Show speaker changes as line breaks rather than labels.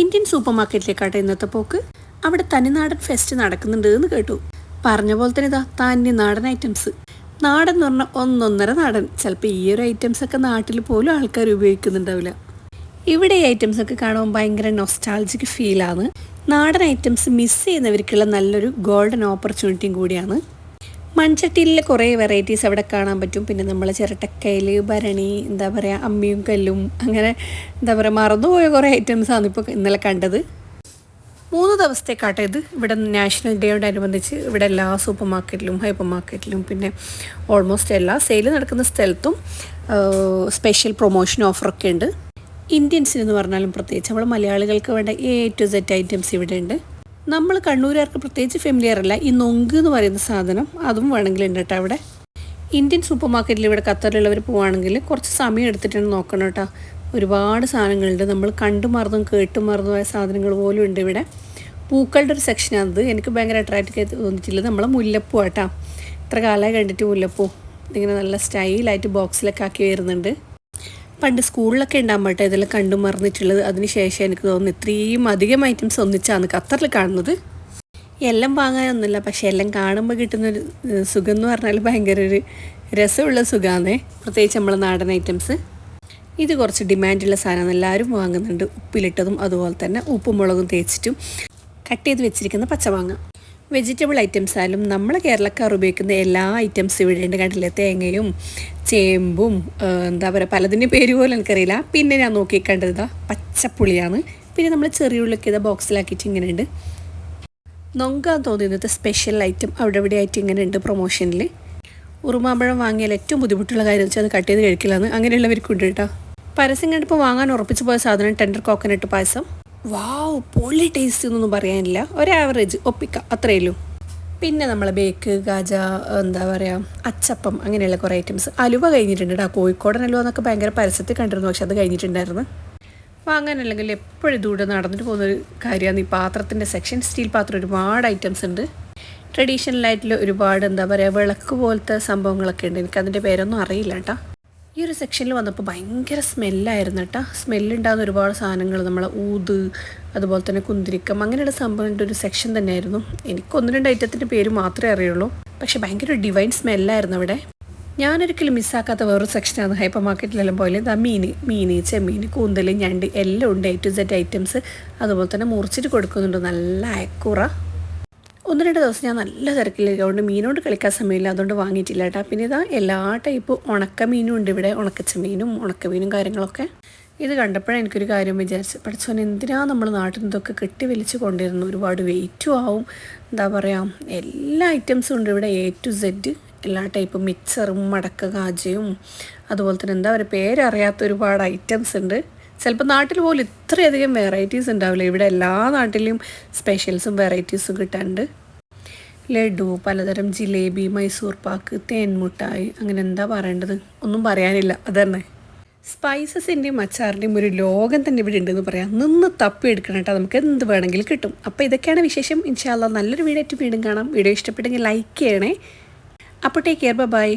Indian super മാർക്കറ്റിലേക്കാട്ടെ ഇന്നത്തെ പോക്ക്. അവിടെ തനിനാടൻ ഫെസ്റ്റ് നടക്കുന്നുണ്ട് എന്ന് കേട്ടു. പറഞ്ഞ പോലെ തന്നെ ഇതാ തനി നാടൻ ഐറ്റംസ്. നാടൻ എന്ന് പറഞ്ഞാൽ ഒന്നൊന്നര നാടൻ. ചിലപ്പോൾ ഈ ഒരു ഐറ്റംസ് ഒക്കെ നാട്ടിൽ പോലും ആൾക്കാർ ഉപയോഗിക്കുന്നുണ്ടാവില്ല. ഇവിടെ ഈ ഐറ്റംസ് ഒക്കെ കാണുമ്പോൾ ഭയങ്കര നൊസ്റ്റാൾജിക് ഫീലാണ് നാടൻ ഐറ്റംസ് മിസ് ചെയ്യുന്നവർക്കുള്ള നല്ലൊരു ഗോൾഡൻ ഓപ്പർച്യൂണിറ്റിയും കൂടിയാണ് മൺചട്ടിയിലെ കുറേ വെറൈറ്റീസ് അവിടെ കാണാൻ പറ്റും. പിന്നെ നമ്മൾ ചിരട്ടക്കയിൽ ഭരണി എന്താ പറയുക അമ്മിയും കല്ലും അങ്ങനെ എന്താ പറയുക മറന്നുപോയ കുറേ ഐറ്റംസാണ് ഇപ്പോൾ ഇന്നലെ കണ്ടത്. മൂന്ന് ദിവസത്തെ ഇത് ഇവിടെ നാഷണൽ ഡേയോടനുബന്ധിച്ച് ഇവിടെ എല്ലാ സൂപ്പർ മാർക്കറ്റിലും ഹൈപ്പർ മാർക്കറ്റിലും പിന്നെ ഓൾമോസ്റ്റ് എല്ലാ സെയിൽ നടക്കുന്ന സ്ഥലത്തും സ്പെഷ്യൽ പ്രൊമോഷൻ ഓഫറൊക്കെ ഉണ്ട്. ഇന്ത്യൻസിനെന്ന് പറഞ്ഞാലും പ്രത്യേകിച്ച് നമ്മൾ മലയാളികൾക്ക് വേണ്ട എ ടു സെറ്റ് ഐറ്റംസ് ഇവിടെ ഉണ്ട്. നമ്മൾ കണ്ണൂരുകാർക്ക് പ്രത്യേകിച്ച് ഫെമിലിയർ അല്ല. ഈ നൊങ്ക് എന്ന് പറയുന്ന സാധനം അതും വേണമെങ്കിൽ ഉണ്ട് കേട്ടോ അവിടെ. ഇന്ത്യൻ സൂപ്പർ മാർക്കറ്റിൽ ഇവിടെ ഖത്തറിലുള്ളവർ പോവുകയാണെങ്കിൽ കുറച്ച് സമയം എടുത്തിട്ടാണ് നോക്കണം കേട്ടോ. ഒരുപാട് സാധനങ്ങളുണ്ട്. നമ്മൾ കണ്ടു മറന്നും കേട്ടു മറന്നുമായ സാധനങ്ങൾ പോലും ഉണ്ട് ഇവിടെ. പൂക്കളുടെ ഒരു സെക്ഷനാണത് എനിക്ക് ഭയങ്കര അട്രാക്റ്റീവ് തോന്നിയിട്ടില്ല നമ്മളെ മുല്ലപ്പൂ കേട്ടോ ഇത്ര കാലമായി കണ്ടിട്ട് മുല്ലപ്പൂ. ഇതിങ്ങനെ നല്ല സ്റ്റൈലായിട്ട് ബോക്സിലൊക്കെ ആക്കി വരുന്നുണ്ട്. പണ്ട് സ്കൂളിലൊക്കെ ഉണ്ടാകുമ്പോൾ കേട്ടോ ഇതെല്ലാം കണ്ടു മറന്നിട്ടുള്ളത്. അതിനുശേഷം എനിക്ക് തോന്നുന്നു ഇത്രയും അധികം ഐറ്റംസ് ഒന്നിച്ചാണ് ഖത്തറിൽ കാണുന്നത്. എല്ലാം വാങ്ങാനൊന്നുമില്ല. പക്ഷെ എല്ലാം കാണുമ്പോൾ കിട്ടുന്നൊരു സുഖം എന്ന് പറഞ്ഞാൽ ഭയങ്കര ഒരു രസമുള്ള സുഖമാണ് പ്രത്യേകിച്ച് നമ്മളെ നാടൻ ഐറ്റംസ് ഇത് കുറച്ച് ഡിമാൻഡുള്ള സാധനമാണ്. എല്ലാവരും വാങ്ങുന്നുണ്ട്. ഉപ്പിലിട്ടതും അതുപോലെ തന്നെ ഉപ്പും മുളകും തേച്ചിട്ടും കട്ട് ചെയ്ത് വെച്ചിരിക്കുന്ന പച്ചമാങ്ങ. വെജിറ്റബിൾ ഐറ്റംസ് ആയാലും നമ്മൾ കേരളക്കാർ ഉപയോഗിക്കുന്ന എല്ലാ ഐറ്റംസും ഇവിടെ ഉണ്ട്. കണ്ടില്ലേ? തേങ്ങയും ചേമ്പും എന്താ പറയുക പലതിന്റെ പേര് പോലും എനിക്കറിയില്ല. പിന്നെ ഞാൻ നോക്കി കണ്ടത് പച്ചപ്പുളിയാണ്. പിന്നെ നമ്മൾ ചെറിയ ഉള്ളിലൊക്കെ ഇതാ ബോക്സിലാക്കിയിട്ട് ഇങ്ങനെ ഉണ്ട് നൊങ്കാൻ തോന്നുന്നത് സ്പെഷ്യൽ ഐറ്റം അവിടെ ഇവിടെ ആയിട്ട് ഇങ്ങനെ ഉണ്ട് പ്രൊമോഷനിൽ ഉറുമാമ്പഴം വാങ്ങിയാൽ ഏറ്റവും ബുദ്ധിമുട്ടുള്ള കാര്യം വെച്ചാൽ അത് കട്ട് ചെയ്ത് കഴിക്കില്ലാന്ന് അങ്ങനെയുള്ളവർക്കുണ്ട് കേട്ടോ. പരസ്യം കണ്ടിപ്പോൾ വാങ്ങാൻ ഉറപ്പിച്ചു പോയ സാധനം ടെൻഡർ കോക്കനട്ട് പായസം. വാവ് പൊള്ളി ടേസ്റ്റ് എന്നൊന്നും പറയാനില്ല. ഒരു ആവറേജ് ഒപ്പിക്ക അത്രയേ ഉള്ളൂ പിന്നെ നമ്മൾ ബേക്ക് ഗാജ എന്താ പറയുക അച്ചപ്പം അങ്ങനെയുള്ള കുറേ ഐറ്റംസ് അലുവ കഴിഞ്ഞിട്ടുണ്ട് ആ കോഴിക്കോടൻ അലുവ എന്നൊക്കെ ഭയങ്കര പരസ്യത്തിൽ കണ്ടിരുന്നു. പക്ഷെ അത് കഴിഞ്ഞിട്ടുണ്ടായിരുന്നു. വാങ്ങാനല്ലെങ്കിൽ എപ്പോഴും ഇതുകൂടെ നടന്നിട്ട് പോകുന്നൊരു കാര്യമാണ് ഈ പാത്രത്തിന്റെ സെക്ഷൻ സ്റ്റീൽ പാത്രം ഒരുപാട് ഐറ്റംസ് ഉണ്ട്. ട്രഡീഷണൽ ആയിട്ടുള്ള ഒരുപാട് എന്താ പറയുക വിളക്ക് പോലത്തെ സംഭവങ്ങളൊക്കെ ഉണ്ട്. എനിക്കതിന്റെ പേരൊന്നും അറിയില്ല കേട്ടോ ഈ ഒരു സെക്ഷനിൽ വന്നപ്പോൾ ഭയങ്കര സ്മെല്ലായിരുന്നു കേട്ടോ സ്മെല്ലുണ്ടാകുന്ന ഒരുപാട് സാധനങ്ങൾ നമ്മൾ ഊത് അതുപോലെ തന്നെ കുന്തിരിക്കം അങ്ങനെയുള്ള സംഭവങ്ങളുടെ ഒരു സെക്ഷൻ തന്നെയായിരുന്നു. എനിക്ക് ഒന്ന് രണ്ട് ഐറ്റത്തിന്റെ പേര് മാത്രമേ അറിയുള്ളൂ. പക്ഷേ ഭയങ്കര ഡിവൈൻ സ്മെല്ലായിരുന്നു അവിടെ. ഞാനൊരിക്കലും മിസ്സാക്കാത്ത വേറൊരു സെക്ഷനാണ് ഹൈപ്പർ മാർക്കറ്റിലെല്ലാം പോലെ ഇതാ മീൻ മീൻ ചെമ്മീൻ കൂന്തൽ ഞണ്ട് എല്ലാം ഉണ്ട് എ ടു സെറ്റ് ഐറ്റംസ് അതുപോലെ തന്നെ മുറിച്ചിട്ട് കൊടുക്കുന്നുണ്ട്. നല്ല അയക്കുറ. ഒന്ന് രണ്ട് ദിവസം ഞാൻ നല്ല തിരക്കിലേക്ക് അതുകൊണ്ട് മീനോട് കളിക്കാൻ സമയമില്ല. അതുകൊണ്ട് വാങ്ങിയിട്ടില്ല കേട്ടോ. പിന്നെ ഇതാ എല്ലാ ടൈപ്പ് ഉണക്ക മീനും ഉണ്ട് ഇവിടെ. ഉണക്കച്ചമീനും ഉണക്കമീനും കാര്യങ്ങളൊക്കെ. ഇത് കണ്ടപ്പോഴാണ് എനിക്കൊരു കാര്യം വിചാരിച്ച് പഠിച്ചോൻ എന്തിനാ നമ്മൾ നാട്ടിൽ നിന്നൊക്കെ കെട്ടി വലിച്ച് കൊണ്ടിരുന്നു ഒരുപാട് വെയിറ്റും ആവും. എന്താ പറയുക എല്ലാ ഐറ്റംസും ഉണ്ട് ഇവിടെ എ ടു സെഡ് എല്ലാ ടൈപ്പ് മിക്സറും മടക്ക കാജയും. അതുപോലെ തന്നെ എന്താ പറയുക പേരറിയാത്ത ഒരുപാട് ഐറ്റംസ് ഉണ്ട്. ചിലപ്പോൾ നാട്ടിൽ പോലും ഇത്രയധികം വെറൈറ്റീസ് ഉണ്ടാവില്ല. ഇവിടെ എല്ലാ നാട്ടിലും സ്പെഷ്യൽസും വെറൈറ്റീസും കിട്ടാണ്ട് ലഡു പലതരം ജിലേബി മൈസൂർ പാക്ക് തേൻമുട്ടായി അങ്ങനെ എന്താ പറയേണ്ടത്? ഒന്നും പറയാനില്ല. അതന്നെ. സ്പൈസസിന്റെയും അച്ചാറിന്റെയും ഒരു ലോകം തന്നെ ഇവിടെ ഉണ്ടെന്ന് പറയാം. നിന്ന് തപ്പി എടുക്കണം കേട്ടോ. നമുക്ക് എന്ത് വേണമെങ്കിലും കിട്ടും. അപ്പോൾ ഇതൊക്കെയാണ് വിശേഷം. ഇൻഷാല്ല നല്ലൊരു വീഡിയോ ആയിട്ട് വീണ്ടും കാണാം. വീഡിയോ ഇഷ്ടപ്പെട്ടെങ്കിൽ ലൈക്ക് ചെയ്യണേ. അപ്പോൾ ടേക്ക് കെയർ ബൈ